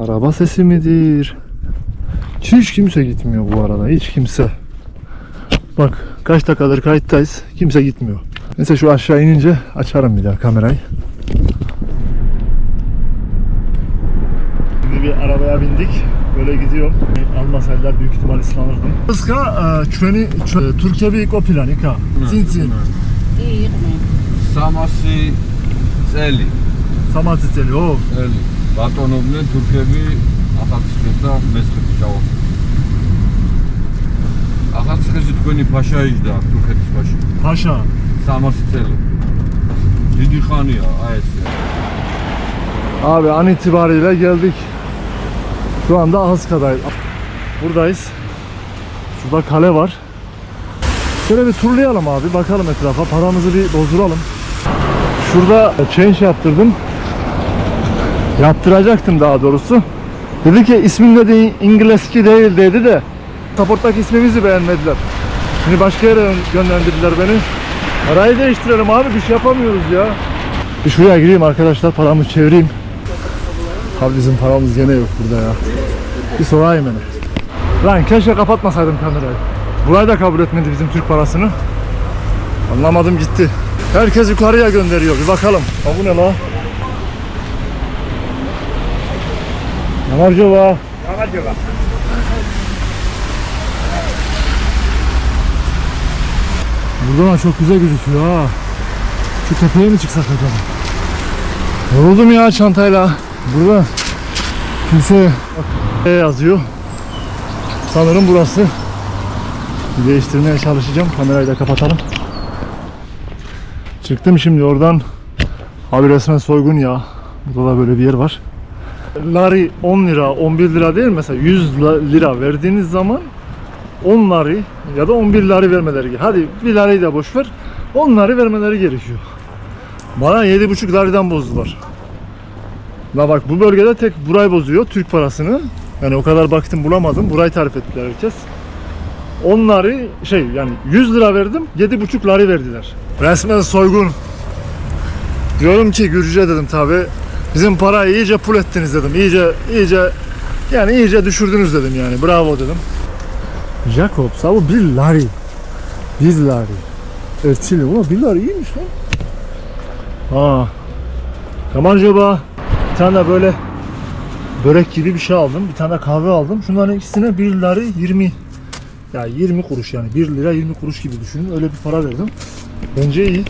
Araba sesi midir? Hiç kimse gitmiyor bu arada. Hiç kimse. Bak kaç dakikadır kayıttayız. Kimse gitmiyor. Neyse şu aşağı inince açarım bir daha kamerayı. Şimdi bir arabaya bindik. Böyle gidiyorum. Almasaydılar büyük ihtimal ıslanırdım. Iska, çöni, Türkiye o plani ka. Cin cin. İyi yıkmayın. Samasi Zeli. Samat iteli o. Zeli ბატონობდნენ თურქები 1000 და მესხეთი ჩავა. 1000 თქვენი ფაშა იჯდა თურქეთის ფაშა. Paşa. 300 წელი. დიდი ხანია, აი ეს. Abi an itibariyle geldik. Şu anda Ahıska'dayız. Buradayız. Şurada kale var. Şöyle bir turlayalım abi. Bakalım etrafa. Paramızı bir bozduralım. Şurada change yaptırdım. Yaptıracaktım daha doğrusu. Dedi ki ismin dedi İngilizce değil dedi de Pasaporttaki ismimizi beğenmediler. Şimdi başka yere gönderdirdiler beni. Arayı değiştirelim abi bir şey yapamıyoruz ya. Bir şuraya gireyim arkadaşlar paramı çevireyim. Abi bizim paramız gene yok burada ya. Bir sorayım beni. Lan keşke kapatmasaydım kamerayı. Burayı da kabul etmedi bizim Türk parasını. Anlamadım gitti. Herkes yukarıya gönderiyor. Bir bakalım. Ha bu ne la? Var acaba? Buradan çok güzel gözüküyor ha. Şu tepeye mi çıksak acaba? Yoruldum ya çantayla. Burada kimse yazıyor. Sanırım burası. Değiştirmeye çalışacağım. Kamerayı da kapatalım. Çıktım şimdi oradan. Abi resmen soygun ya. Burada da böyle bir yer var. Lari 10 lira, 11 lira değil mesela 100 la- lira verdiğiniz zaman 10 lari ya da 11 lari vermeleri gerekiyor. Hadi 1 lirayı da boş ver. 10 lari vermeleri gerekiyor. Bana 7,5 laridan bozdular. La bak bu bölgede tek burayı bozuyor Türk parasını. Yani o kadar baktım bulamadım. Burayı tarif ettiler herkes. Onları şey yani 100 lira verdim 7,5 lari verdiler. Resmen soygun. Diyorum ki Gürcüce dedim tabi. Bizim parayı iyice pul ettiniz dedim. İyice iyice yani iyice düşürdünüz dedim yani. Bravo dedim. Jacob, bu bir lari. Bir lari. Ertili. Ulan bir lari iyiymiş lan. Ha. Tamam acaba. Bir tane de böyle börek gibi bir şey aldım. Bir tane de kahve aldım. Şunların ikisine 1 lira 20 ya 20 kuruş yani 1 lira 20 kuruş gibi düşünün. Öyle bir para verdim. Bence iyi.